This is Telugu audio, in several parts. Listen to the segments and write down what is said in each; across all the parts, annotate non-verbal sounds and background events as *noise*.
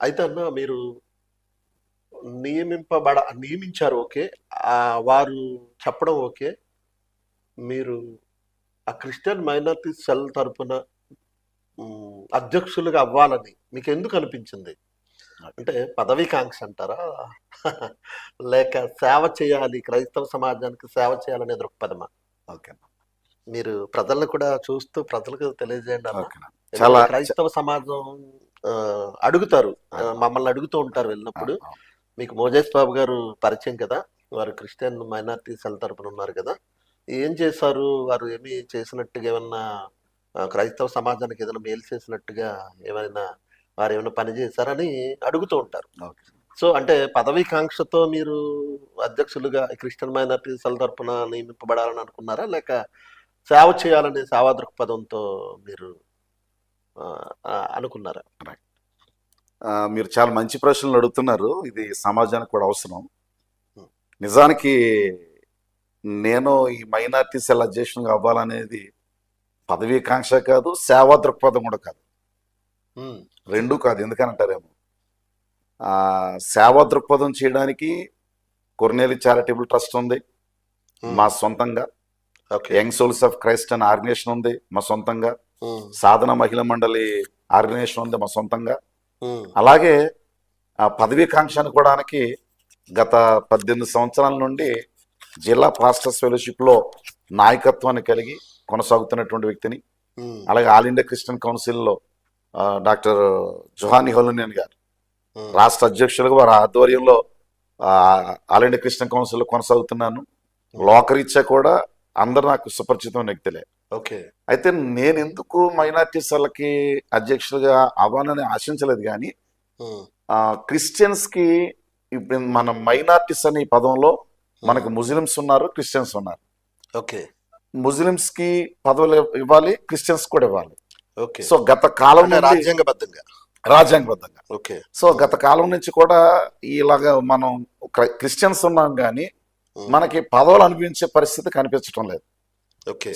అయితే అన్న మీరు నియమింపబడ నియమించారు ఓకే. వారు చెప్పడం ఓకే. మీరు ఆ క్రిస్టియన్ మైనారిటీ సెల్ తరపున అధ్యక్షులుగా అవ్వాలని మీకు ఎందుకు అనిపించింది? అంటే పదవీకాంక్ష అంటారా? *laughs* లేక సేవ చేయాలి క్రైస్తవ సమాజానికి సేవ చేయాలనే దృక్పథమా? ఓకే. మీరు ప్రజలను కూడా చూస్తూ ప్రజలకు తెలియజేయండి చాలా- క్రైస్తవ సమాజం అడుగుతారు. మమ్మల్ని అడుగుతూ ఉంటారు వెళ్ళినప్పుడు. మీకు మోజేష్ బాబు గారు పరిచయం కదా? వారు క్రిస్టియన్ మైనారిటీ సెల్ తరపున ఉన్నారు కదా? ఏం చేశారు? వారు ఏమి చేసినట్టుగా ఏమన్నా క్రైస్తవ సమాజానికి ఏదైనా మేలు చేసినట్టుగా ఏమైనా వారు ఏమైనా పని చేశారని అడుగుతూ ఉంటారు. సో అంటే పదవీకాంక్షతో మీరు అధ్యక్షులుగా క్రిస్టియన్ మైనారిటీ సెల్ తరపున నియమింపబడాలని అనుకున్నారా? లేక సేవ చేయాలనే సేవా దృక్పథంతో మీరు అనుకున్నారా? మీరు చాలా మంచి ప్రశ్నలు అడుగుతున్నారు. ఇది సమాజానికి కూడా అవసరం. నిజానికి నేను ఈ మైనార్టీ సెల్ అధ్యక్షునిగా అవ్వాలనేది పదవీకాంక్ష కాదు సేవా దృక్పథం కూడా కాదు. ఉమ్, రెండూ కాదు ఎందుకనంటారేమో. ఆ, సేవా దృక్పథం చేయడానికి కొర్నేలి చారిటబుల్ ట్రస్ట్ ఉంది. ఉమ్, మా సొంతంగా. Okay young souls of Christ అనే ఆర్గనైజేషన్ ఉంది మా సొంతంగా. సాధన మహిళా మండలి ఆర్గనైజేషన్ ఉంది మా సొంతంగా. అలాగే ఆ పదవీకాంక్ష అనుకోవడానికి గత పద్దెనిమిది సంవత్సరాల నుండి జిల్లా పాస్టర్స్ ఫెలోషిప్లో నాయకత్వాన్ని కలిగి కొనసాగుతున్నటువంటి వ్యక్తిని అలాగే ఆల్ ఇండియా క్రిస్టియన్ కౌన్సిల్లో డాక్టర్ జొహాని హోలోనియన్ గారు. రాష్ట్ర అధ్యక్షులుగా వారి ఆధ్వర్యంలో ఆల్ ఇండియా క్రిస్టియన్ కౌన్సిల్లో కొనసాగుతున్నాను. లోకరీత్యా కూడా అందరు నాకు సుపరిచితమైన వ్యక్తులే. ఓకే. అయితే నేను ఎందుకు మైనార్టీస్లకి అధ్యక్షులుగా అవ్వాలని ఆశించలేదు కానీ క్రిస్టియన్స్కి ఇప్పుడు మన మైనార్టీస్ అనే పదంలో మనకు ముస్లిమ్స్ ఉన్నారు క్రిస్టియన్స్ ఉన్నారు. ఓకే. ముస్లిమ్స్కి పదవులు ఇవ్వాలి క్రిస్టియన్స్ కూడా ఇవ్వాలి. ఓకే. సో గత కాలం రాజ్యాంగబద్ధంగా. రాజ్యాంగబద్ధంగా. ఓకే. సో గత కాలం నుంచి కూడా ఇలాగా మనం క్ర- క్రిస్టియన్స్ ఉన్నాం కానీ మనకి పదవులు అనిపించే పరిస్థితి కనిపించడం లేదు.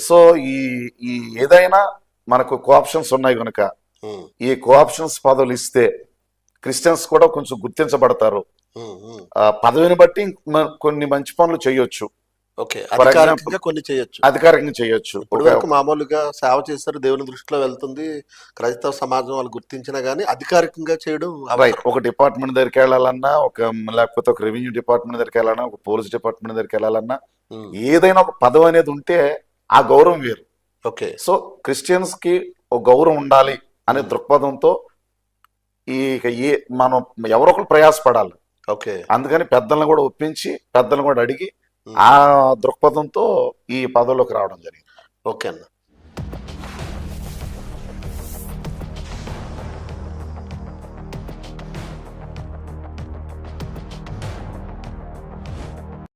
సో ఈ ఈ ఏదైనా మనకు కోఆప్షన్స్ ఉన్నాయి కనుక ఉమ్, ఈ కోఆప్షన్స్ పదవులు ఇస్తే క్రిస్టియన్స్ కూడా కొంచెం గుర్తించబడతారు. ఉమ్, ఆ పదవిని బట్టి కొన్ని మంచి పనులు చేయొచ్చు. కొన్ని చేయొచ్చు. అధికారికంగా చేయొచ్చు. మామూలుగా సేవ చేస్తారు దేవుని దృష్టిలో వెళ్తుంది. క్రైస్తవ సమాజం వాళ్ళు గుర్తించినా గానీ అధికారికంగా చేయడం ఒక డిపార్ట్మెంట్ దగ్గరికి వెళ్ళాలన్నా ఒక లేకపోతే ఒక రెవెన్యూ డిపార్ట్మెంట్ దగ్గరికి వెళ్ళాలన్నా ఒక పోలీస్ డిపార్ట్మెంట్ దగ్గరికి వెళ్ళాలన్నా ఏదైనా ఒక పదవి అనేది ఉంటే ఆ గౌరవం వేరు. ఓకే. సో క్రిస్టియన్స్కి ఒక గౌరవం ఉండాలి అనే దృక్పథంతో ఈ ఏ మనం ఎవరో ఒకరు ప్రయాసపడాలి. ఓకే. అందుకని పెద్దలను కూడా ఒప్పించి పెద్దలను కూడా అడిగి ఉమ్, ఆ దృక్పథంతో ఈ పదవిలోకి రావడం జరిగింది. ఓకే అన్న.